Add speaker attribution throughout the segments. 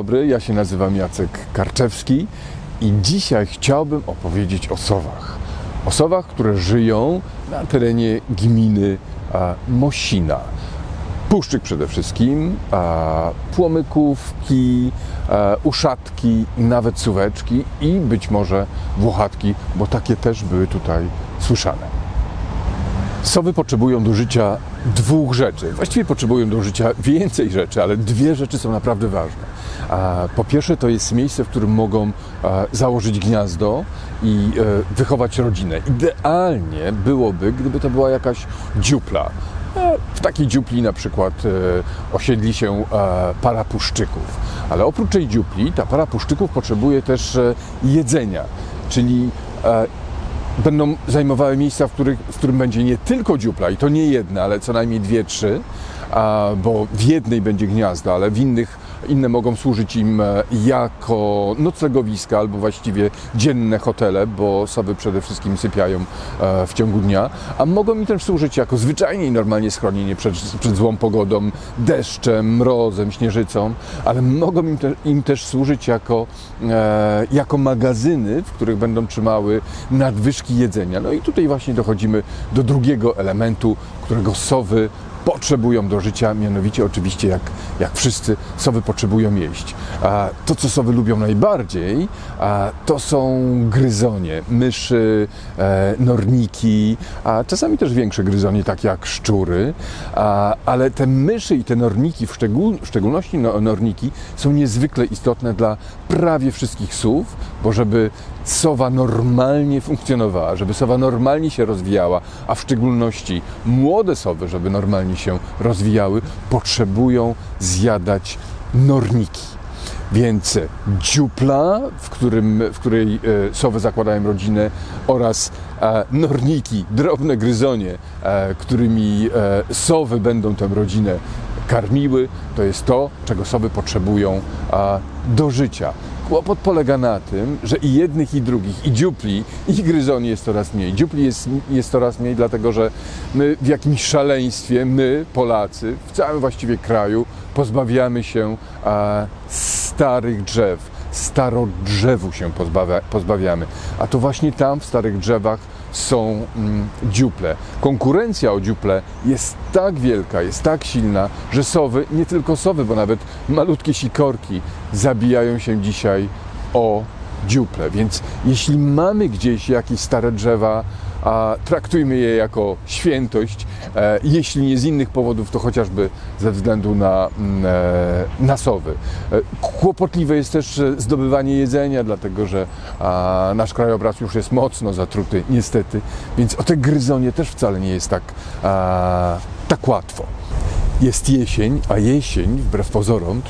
Speaker 1: Dobry, ja się nazywam Jacek Karczewski i dzisiaj chciałbym opowiedzieć o sowach. O sowach, które żyją na terenie gminy Mosina. Puszczyk przede wszystkim, płomykówki, uszatki, nawet suweczki i być może włochatki, bo takie też były tutaj słyszane. Sowy potrzebują do życia dwóch rzeczy. Właściwie potrzebują do życia więcej rzeczy, ale dwie rzeczy są naprawdę ważne. Po pierwsze, to jest miejsce, w którym mogą e, założyć gniazdo i e, wychować rodzinę. Idealnie byłoby, gdyby to była jakaś dziupla. E, W takiej dziupli na przykład osiedli się para puszczyków. Ale oprócz tej dziupli, ta para puszczyków potrzebuje też jedzenia, czyli będą zajmowały miejsca, w, których, w którym będzie nie tylko dziupla, i to nie jedna, ale co najmniej dwie, trzy, bo w jednej będzie gniazdo, ale w innych, inne mogą służyć im e, jako noclegowiska albo właściwie dzienne hotele, bo sowy przede wszystkim sypiają e, w ciągu dnia, a mogą im też służyć jako zwyczajnie i normalnie schronienie przed, przed złą pogodą, deszczem, mrozem, śnieżycą, ale mogą im, te, im też służyć jako, e, jako magazyny, w których będą trzymały nadwyżki jedzenia. No i tutaj właśnie dochodzimy do drugiego elementu, którego sowy potrzebują do życia, mianowicie oczywiście jak, jak wszyscy sowy potrzebują jeść. A to, co sowy lubią najbardziej, a to są gryzonie, myszy, e, norniki, a czasami też większe gryzonie, takie jak szczury, a, ale te myszy i te norniki, w, szczegól, w szczególności no, norniki, są niezwykle istotne dla prawie wszystkich sów, bo żeby sowa normalnie funkcjonowała, żeby sowa normalnie się rozwijała, a w szczególności młode sowy, żeby normalnie się rozwijały, potrzebują zjadać norniki. Więc dziupla, w, którym, w której e, sowy zakładają rodzinę oraz e, norniki, drobne gryzonie, e, którymi sowy będą tę rodzinę karmiły, to jest to, czego sowy potrzebują do życia. Kłopot polega na tym, że i jednych, i drugich, i dziupli, i gryzoni jest coraz mniej. Dziupli jest, jest coraz mniej, dlatego że my w jakimś szaleństwie, my, Polacy, w całym właściwie kraju, pozbawiamy się starych drzew. Starodrzewu się pozbawia, pozbawiamy. A to właśnie tam, w starych drzewach, są mm, dziuple. Konkurencja o dziuple jest tak wielka, jest tak silna, że sowy, nie tylko sowy, bo nawet malutkie sikorki zabijają się dzisiaj o dziuple. Więc jeśli mamy gdzieś jakieś stare drzewa, a traktujmy je jako świętość, e, jeśli nie z innych powodów, to chociażby ze względu na, mm, e, na sowy. E, Kłopotliwe jest też zdobywanie jedzenia, dlatego że nasz krajobraz już jest mocno zatruty, niestety, więc o te gryzonie też wcale nie jest tak, tak łatwo. Jest jesień, a jesień, wbrew pozorom,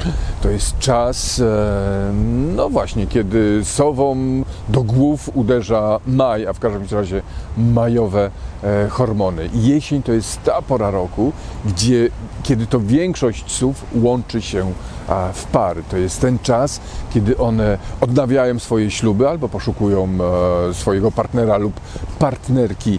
Speaker 1: to jest czas, e, no właśnie, kiedy sowom do głów uderza maj, a w każdym razie majowe e, hormony. Jesień to jest ta pora roku, gdzie, kiedy to większość sów łączy się w pary. To jest ten czas, kiedy one odnawiają swoje śluby albo poszukują e, swojego partnera lub partnerki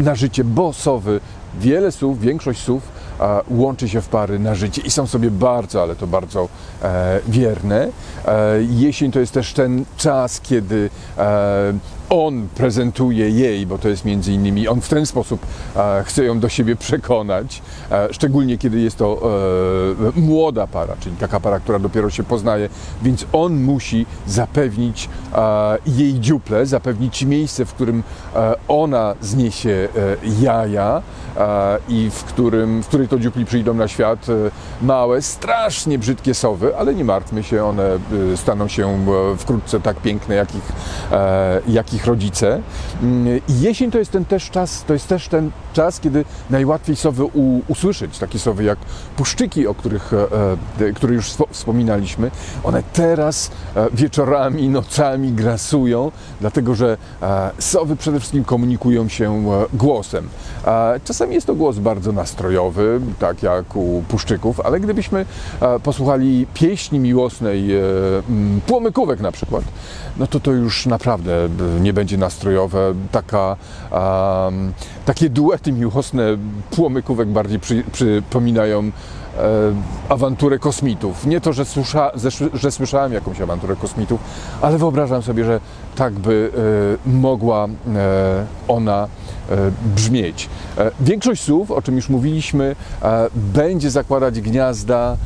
Speaker 1: na życie, bo sowy, wiele sów, większość sów a, łączy się w pary na życie i są sobie bardzo, ale to bardzo e, wierne. E, jesień to jest też ten czas, kiedy e, on prezentuje jej, bo to jest między innymi, on w ten sposób e, chce ją do siebie przekonać, e, szczególnie kiedy jest to e, młoda para, czyli taka para, która dopiero się poznaje, więc on musi zapewnić jej dziuple, zapewnić miejsce, w którym ona zniesie jaja i w, którym, w której to dziupli przyjdą na świat małe, strasznie brzydkie sowy, ale nie martwmy się, one staną się wkrótce tak piękne, jak ich, e, jak ich rodzice. Mm, I jesień to jest ten też czas, to jest też ten czas, kiedy najłatwiej sowy usłyszeć, takie sowy jak puszczyki, o których, e, e, które już wspominaliśmy. One teraz e, wieczorami, nocami grasują, dlatego że sowy przede wszystkim komunikują się głosem. Czasami jest to głos bardzo nastrojowy, tak jak u puszczyków, ale gdybyśmy posłuchali pieśni miłosnej płomykówek na przykład, no to to już naprawdę nie będzie nastrojowe. Taka, em, takie duety miłosne płomykówek bardziej przy, przypominają awanturę kosmitów. Nie to, że, słysza, że, słyszałem jakąś awanturę kosmitów, ale wyobrażam sobie, że tak by e, mogła e, ona e, brzmieć. E, Większość słów, o czym już mówiliśmy, e, będzie zakładać gniazda e,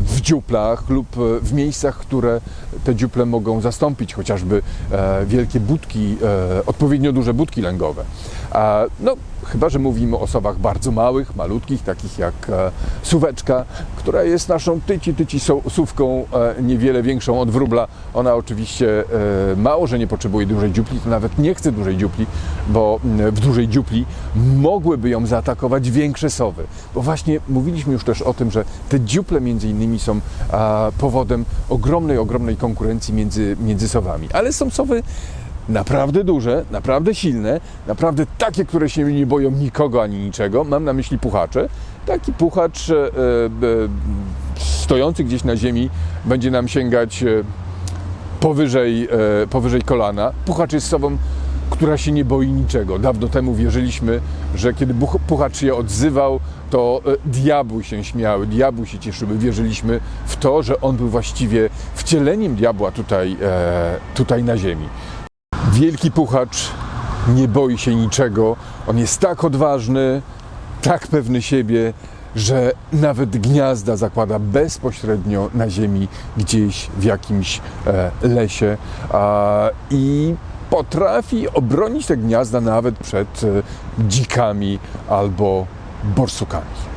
Speaker 1: w dziuplach lub e, w miejscach, które te dziuple mogą zastąpić, chociażby e, wielkie budki, e, odpowiednio duże budki lęgowe. No, chyba, że mówimy o sowach bardzo małych, malutkich, takich jak e, suweczka, która jest naszą tyci, tyci sówką, e, niewiele większą od wróbla. Ona oczywiście e, mało, że nie potrzebuje dużej dziupli, to nawet nie chce dużej dziupli, bo w dużej dziupli mogłyby ją zaatakować większe sowy. Bo właśnie mówiliśmy już też o tym, że te dziuple między innymi są powodem ogromnej, ogromnej konkurencji między, między sowami. Ale są sowy naprawdę duże, naprawdę silne, naprawdę takie, które się nie boją nikogo ani niczego. Mam na myśli puchacze. Taki puchacz e, e, stojący gdzieś na ziemi będzie nam sięgać e, powyżej, e, powyżej kolana. Puchacz jest sobą, która się nie boi niczego. Dawno temu wierzyliśmy, że kiedy puchacz się odzywał, to e, diabły się śmiały, diabły się cieszyły. Wierzyliśmy w to, że on był właściwie wcieleniem diabła tutaj, e, tutaj na ziemi. Wielki puchacz nie boi się niczego. On jest tak odważny, tak pewny siebie, że nawet gniazda zakłada bezpośrednio na ziemi, gdzieś w jakimś e, lesie i potrafi obronić te gniazda nawet przed e, dzikami albo borsukami.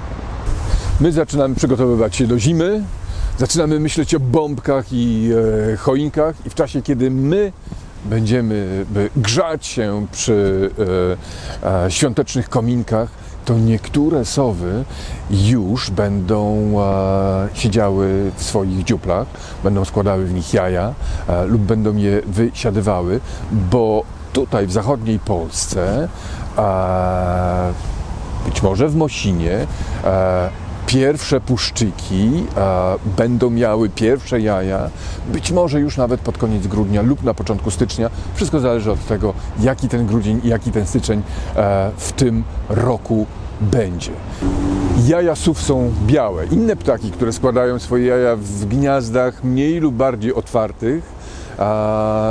Speaker 1: My zaczynamy przygotowywać się do zimy, zaczynamy myśleć o bombkach i e, choinkach i w czasie, kiedy my będziemy grzać się przy e, e, świątecznych kominkach, to niektóre sowy już będą e, siedziały w swoich dziuplach, będą składały w nich jaja lub będą je wysiadywały, bo tutaj w zachodniej Polsce być może w Mosinie pierwsze puszczyki e, będą miały pierwsze jaja, być może już nawet pod koniec grudnia lub na początku stycznia. Wszystko zależy od tego, jaki ten grudzień i jaki ten styczeń e, w tym roku będzie. Jaja sów są białe. Inne ptaki, które składają swoje jaja w gniazdach mniej lub bardziej otwartych,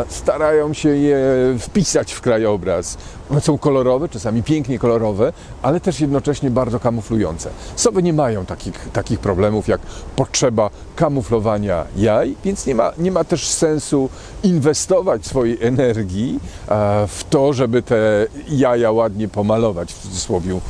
Speaker 1: starają się je wpisać w krajobraz. One są kolorowe, czasami pięknie kolorowe, ale też jednocześnie bardzo kamuflujące. Sowy nie mają takich, takich problemów jak potrzeba kamuflowania jaj, więc nie ma, nie ma też sensu inwestować swojej energii e, w to, żeby te jaja ładnie pomalować, w cudzysłowie e,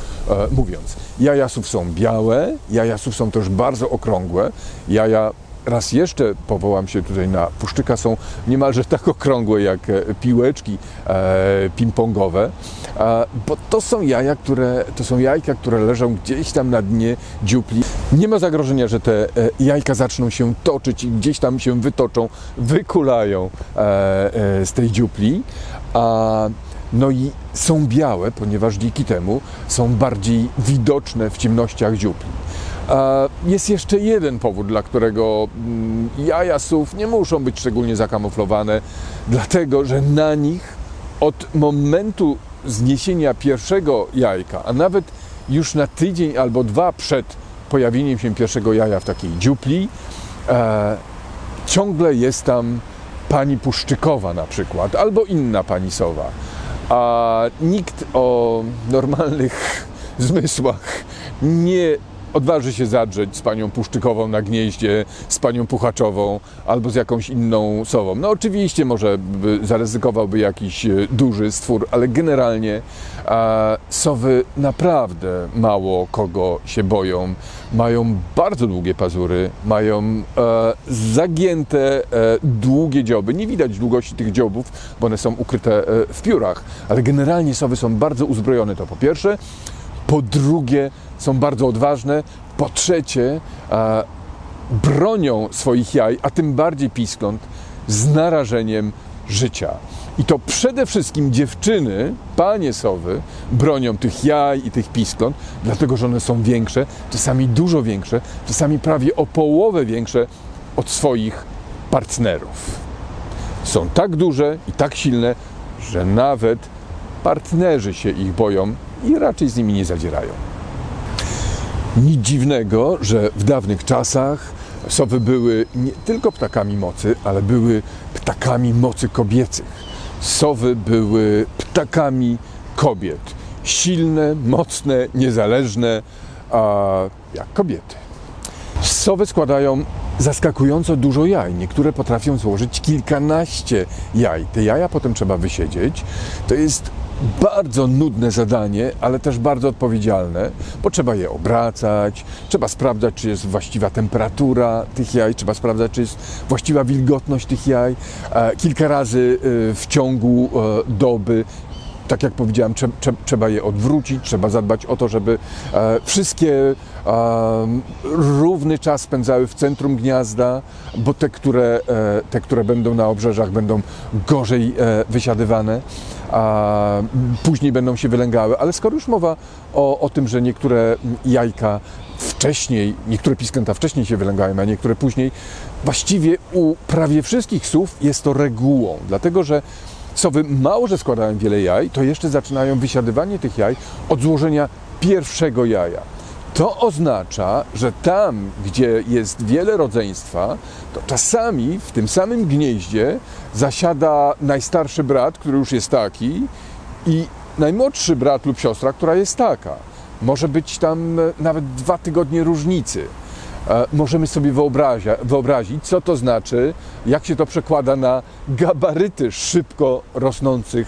Speaker 1: mówiąc. Jaja sów są białe, jaja sów są też bardzo okrągłe, jaja raz jeszcze powołam się tutaj na puszczyka, są niemalże tak okrągłe jak e, piłeczki e, ping-pongowe, e, bo to są jaja, które, to są jajka, które leżą gdzieś tam na dnie dziupli. Nie ma zagrożenia, że te e, jajka zaczną się toczyć i gdzieś tam się wytoczą, wykulają e, e, z tej dziupli. A, no i są białe, ponieważ dzięki temu są bardziej widoczne w ciemnościach dziupli. Jest jeszcze jeden powód, dla którego mm, jaja sów nie muszą być szczególnie zakamuflowane, dlatego że na nich od momentu zniesienia pierwszego jajka, a nawet już na tydzień albo dwa przed pojawieniem się pierwszego jaja w takiej dziupli, e, ciągle jest tam pani Puszczykowa na przykład, albo inna pani sowa. A nikt o normalnych zmysłach nie odważy się zadrzeć z panią Puszczykową na gnieździe, z panią Puchaczową albo z jakąś inną sową. No oczywiście może by zaryzykowałby jakiś e, duży stwór, ale generalnie sowy naprawdę mało kogo się boją. Mają bardzo długie pazury, mają e, zagięte e, długie dzioby. Nie widać długości tych dziobów, bo one są ukryte e, w piórach, ale generalnie sowy są bardzo uzbrojone, to po pierwsze. Po drugie, są bardzo odważne. Po trzecie, e, bronią swoich jaj, a tym bardziej piskląt, z narażeniem życia. I to przede wszystkim dziewczyny, panie sowy, bronią tych jaj i tych piskląt, dlatego że one są większe, czasami dużo większe, czasami prawie o połowę większe od swoich partnerów. Są tak duże i tak silne, że nawet partnerzy się ich boją, i raczej z nimi nie zadzierają. Nic dziwnego, że w dawnych czasach sowy były nie tylko ptakami mocy, ale były ptakami mocy kobiecych. Sowy były ptakami kobiet. Silne, mocne, niezależne, a jak kobiety. Sowy składają zaskakująco dużo jaj. Niektóre potrafią złożyć kilkanaście jaj. Te jaja potem trzeba wysiedzieć. To jest bardzo nudne zadanie, ale też bardzo odpowiedzialne, bo trzeba je obracać, trzeba sprawdzać, czy jest właściwa temperatura tych jaj, trzeba sprawdzać, czy jest właściwa wilgotność tych jaj. E, Kilka razy e, w ciągu e, doby tak jak powiedziałem, trze, trze, trzeba je odwrócić, trzeba zadbać o to, żeby wszystkie równy czas spędzały w centrum gniazda, bo te, które, te, które będą na obrzeżach, będą gorzej wysiadywane, a później będą się wylęgały. Ale skoro już mowa o, o tym, że niektóre jajka wcześniej, niektóre pisklęta wcześniej się wylęgają, a niektóre później, właściwie u prawie wszystkich słów jest to regułą, dlatego że Sowy mało, że składają wiele jaj, to jeszcze zaczynają wysiadywanie tych jaj od złożenia pierwszego jaja. To oznacza, że tam, gdzie jest wiele rodzeństwa, to czasami w tym samym gnieździe zasiada najstarszy brat, który już jest taki, i najmłodszy brat lub siostra, która jest taka. Może być tam e, nawet dwa tygodnie różnicy. E, Możemy sobie wyobrazić, co to znaczy, jak się to przekłada na gabaryty szybko rosnących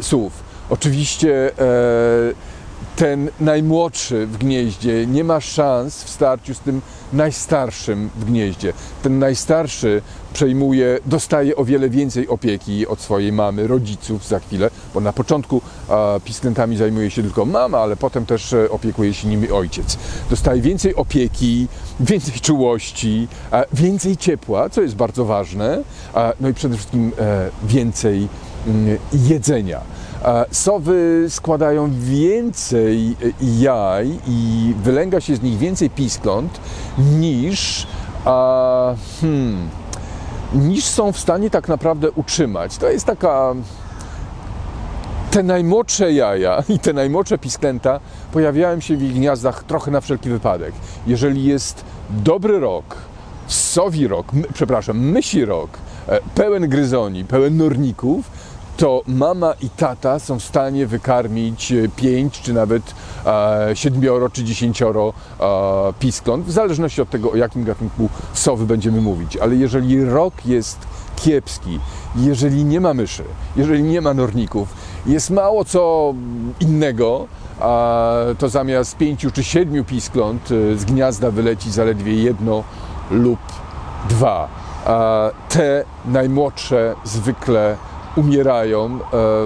Speaker 1: słów. Oczywiście e, ten najmłodszy w gnieździe nie ma szans w starciu z tym najstarszym w gnieździe. Ten najstarszy przejmuje, dostaje o wiele więcej opieki od swojej mamy, rodziców za chwilę, bo na początku e, pisklętami zajmuje się tylko mama, ale potem też e, opiekuje się nimi ojciec. Dostaje więcej opieki, więcej czułości, e, więcej ciepła, co jest bardzo ważne, e, no i przede wszystkim e, więcej mm, jedzenia. Sowy składają więcej jaj i wylęga się z nich więcej piskląt niż, hmm, niż są w stanie tak naprawdę utrzymać. To jest taka. Te najmłodsze jaja i te najmłodsze pisklęta pojawiają się w ich gniazdach trochę na wszelki wypadek. Jeżeli jest dobry rok, sowi rok, przepraszam, mysi rok, e, pełen gryzoni, pełen norników, to mama i tata są w stanie wykarmić e, pięć, czy nawet e, siedmioro, czy dziesięcioro e, piskląt, w zależności od tego, o jakim gatunku sowy będziemy mówić. Ale jeżeli rok jest kiepski, jeżeli nie ma myszy, jeżeli nie ma norników, jest mało co innego, a to zamiast pięciu czy siedmiu piskląt e, z gniazda wyleci zaledwie jedno lub dwa. Te najmłodsze zwykle umierają e,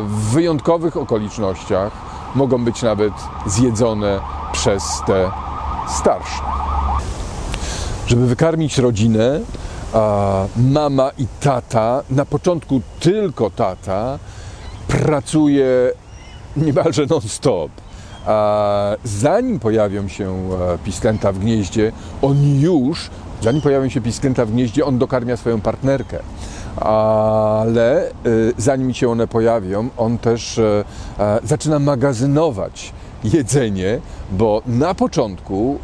Speaker 1: w wyjątkowych okolicznościach, mogą być nawet zjedzone przez te starsze. Żeby wykarmić rodzinę, mama i tata, na początku tylko tata, pracuje niemalże non-stop. Zanim pojawią się e, pisklęta w gnieździe, on już, zanim pojawią się pisklęta w gnieździe, on dokarmia swoją partnerkę. Ale y, zanim się one pojawią, on też e, e, zaczyna magazynować jedzenie, bo na początku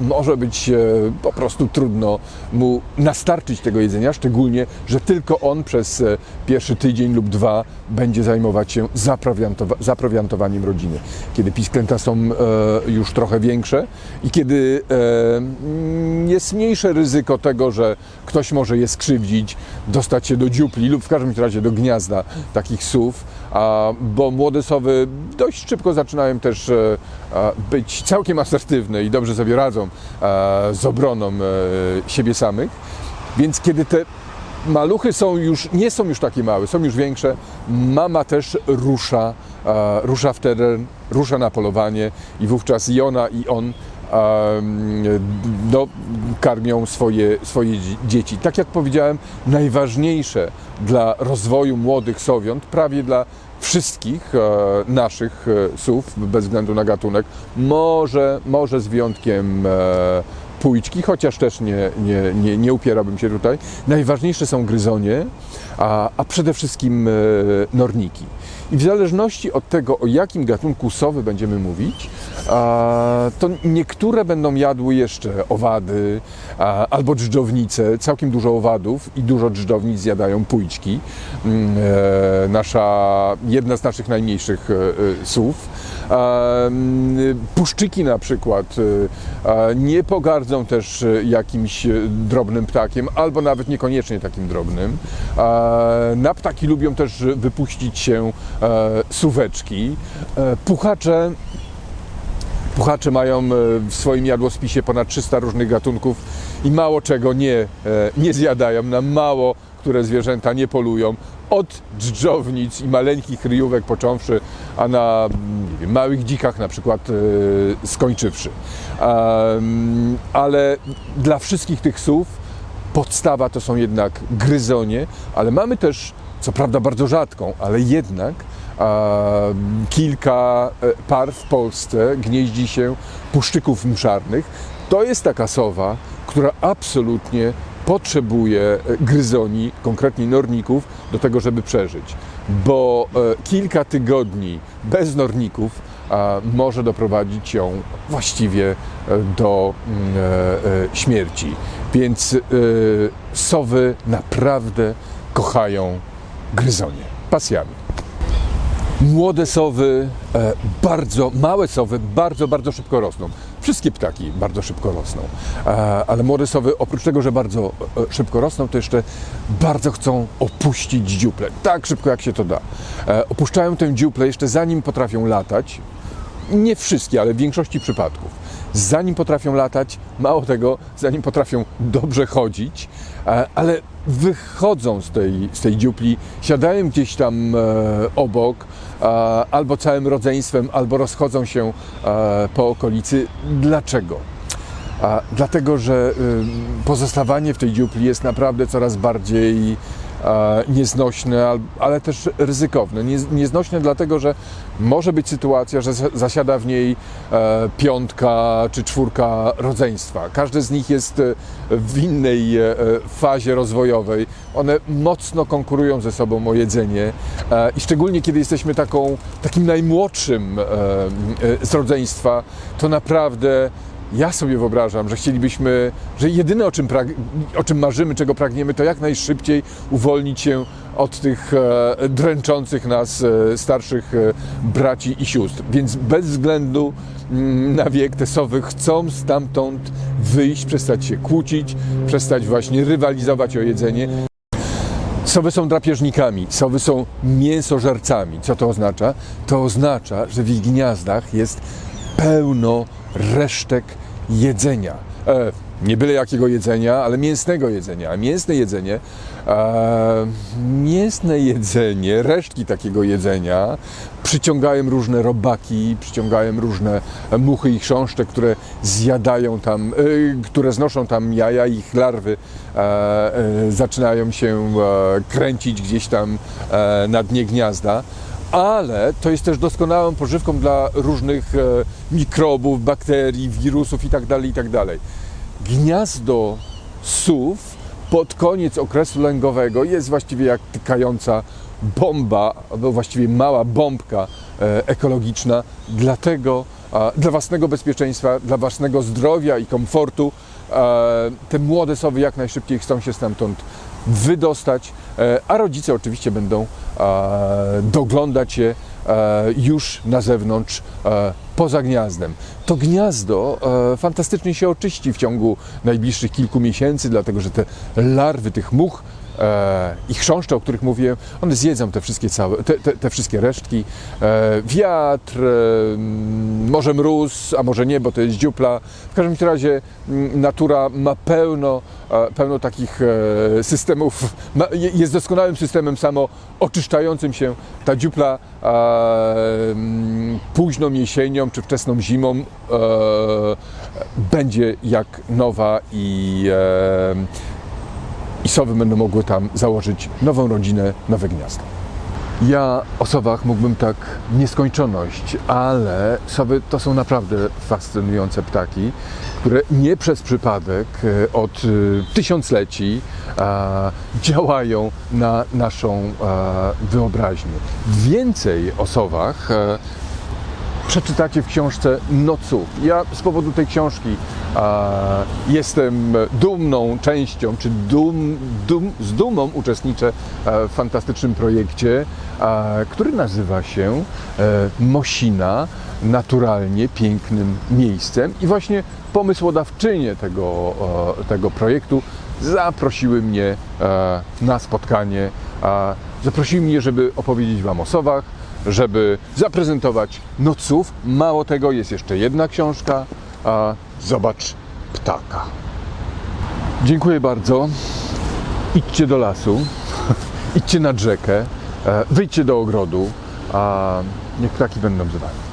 Speaker 1: e, może być e, po prostu trudno mu nastarczyć tego jedzenia, szczególnie, że tylko on przez e, pierwszy tydzień lub dwa będzie zajmować się zaprowiantowa- zaprowiantowaniem rodziny. Kiedy pisklęta są e, już trochę większe i kiedy e, mm, jest mniejsze ryzyko tego, że ktoś może je skrzywdzić, dostać się do dziupli lub w każdym razie do gniazda takich sów, bo młode sowy dość szybko zaczynają też e, być całkiem asertywne i dobrze sobie radzą e, z obroną e, siebie samych. Więc kiedy te maluchy są już, nie są już takie małe, są już większe, mama też rusza, rusza w teren, rusza na polowanie i wówczas i ona i on no, karmią swoje, swoje dzie- dzieci. Tak jak powiedziałem, najważniejsze dla rozwoju młodych sowiąt, prawie dla wszystkich e, naszych e, sów, bez względu na gatunek, może, może z wyjątkiem e, pójczki, chociaż też nie, nie, nie, nie upierałbym się tutaj. Najważniejsze są gryzonie, a, a przede wszystkim e, norniki. I w zależności od tego, o jakim gatunku sowy będziemy mówić, to niektóre będą jadły jeszcze owady albo dżdżownice. Całkiem dużo owadów i dużo dżdżownic zjadają pójczki. Mm, E, nasza, jedna z naszych najmniejszych e, sów. Mm, Puszczyki na przykład a, nie pogardzą też e, jakimś e, drobnym ptakiem, albo nawet niekoniecznie takim drobnym. Na ptaki lubią też wypuścić się e, suweczki. E, Puchacze Puchacze mają e, w swoim jadłospisie ponad 300 różnych gatunków i mało czego nie, nie zjadają. Na mało które zwierzęta nie polują. Od dżdżownic i maleńkich ryjówek począwszy, a na wiem, małych dzikach na przykład e, skończywszy. Ale dla wszystkich tych słów podstawa to są jednak gryzonie, ale mamy też, co prawda bardzo rzadką, ale jednak kilka e, par w Polsce gnieździ się puszczyków mszarnych. To jest taka sowa, która absolutnie potrzebuje e, gryzoni, konkretnie norników, do tego, żeby przeżyć. Bo e, kilka tygodni bez norników może doprowadzić ją właściwie e, do mm, śmierci. Więc sowy naprawdę kochają gryzonie pasjami. Młode sowy, bardzo małe sowy, bardzo, bardzo szybko rosną. Wszystkie ptaki bardzo szybko rosną, e, ale młode sowy, oprócz tego, że bardzo e, szybko rosną, to jeszcze bardzo chcą opuścić dziuplę. Tak szybko, jak się to da. E, Opuszczają tę dziuplę jeszcze zanim potrafią latać. Nie wszystkie, ale w większości przypadków. Zanim potrafią latać, mało tego, zanim potrafią dobrze chodzić, ale wychodzą z tej, z tej dziupli, siadają gdzieś tam e, obok, e, albo całym rodzeństwem, albo rozchodzą się e, po okolicy. Dlaczego? A, dlatego, że y, pozostawanie w tej dziupli jest naprawdę coraz bardziej e, nieznośne, al- ale też ryzykowne. Nie, nieznośne dlatego, że może być sytuacja, że za- zasiada w niej e, piątka czy czwórka rodzeństwa. Każde z nich jest e, w innej e, fazie rozwojowej. One mocno konkurują ze sobą o jedzenie i szczególnie kiedy jesteśmy taką, takim najmłodszym z rodzeństwa, to naprawdę ja sobie wyobrażam, że chcielibyśmy, że jedyne o czym, o czym marzymy, czego pragniemy, to jak najszybciej uwolnić się od tych e, dręczących nas e, starszych e, braci i sióstr. Więc bez względu mm, na wiek te sowy chcą stamtąd wyjść, przestać się kłócić, przestać właśnie rywalizować o jedzenie. Sowy są drapieżnikami, sowy są mięsożercami. Co to oznacza? To oznacza, że w ich gniazdach jest pełno resztek jedzenia. E, nie byle jakiego jedzenia, ale mięsnego jedzenia. A mięsne jedzenie, e, mięsne jedzenie, resztki takiego jedzenia przyciągają różne robaki, przyciągają różne muchy i chrząszcze, które zjadają tam, e, które znoszą tam jaja, ich larwy e, e, zaczynają się e, kręcić gdzieś tam e, na dnie gniazda ale to jest też doskonałą pożywką dla różnych e, mikrobów, bakterii, wirusów itd. itd. Gniazdo sów pod koniec okresu lęgowego jest właściwie jak tykająca bomba, albo właściwie mała bombka e, ekologiczna, dlatego dla własnego bezpieczeństwa, dla własnego zdrowia i komfortu te młode sowy jak najszybciej chcą się stamtąd wydostać, e, a rodzice oczywiście będą e, doglądać je już na zewnątrz, e, poza gniazdem. To gniazdo fantastycznie się oczyści w ciągu najbliższych kilku miesięcy, dlatego że te larwy tych much i chrząszcze, o których mówiłem, one zjedzą te wszystkie, całe, te, te, te wszystkie resztki. E, wiatr, e, może mróz, a może nie, bo to jest dziupla. W każdym razie natura ma pełno, e, pełno takich e, systemów, jest doskonałym systemem samo oczyszczającym się. Ta dziupla e, późną jesienią czy wczesną zimą e, będzie jak nowa i e, i sowy będą mogły tam założyć nową rodzinę, nowe gniazdo. Ja o sowach mógłbym tak nieskończoność, ale sowy to są naprawdę fascynujące ptaki, które nie przez przypadek e, od e, tysiącleci działają na naszą wyobraźnię. Więcej o sowach e, przeczytacie w książce Noców. Ja z powodu tej książki e, jestem dumną częścią, czy dum, dum, z dumą uczestniczę e, w fantastycznym projekcie, e, który nazywa się e, Mosina, naturalnie pięknym miejscem. I właśnie pomysłodawczynie tego, e, tego projektu zaprosiły mnie e, na spotkanie. E, zaprosiły mnie, żeby opowiedzieć Wam o sowach, żeby zaprezentować noców. Mało tego, jest jeszcze jedna książka. A zobacz ptaka. Dziękuję bardzo. Idźcie do lasu, idźcie nad rzekę, e, wyjdźcie do ogrodu, a niech ptaki będą z Wami.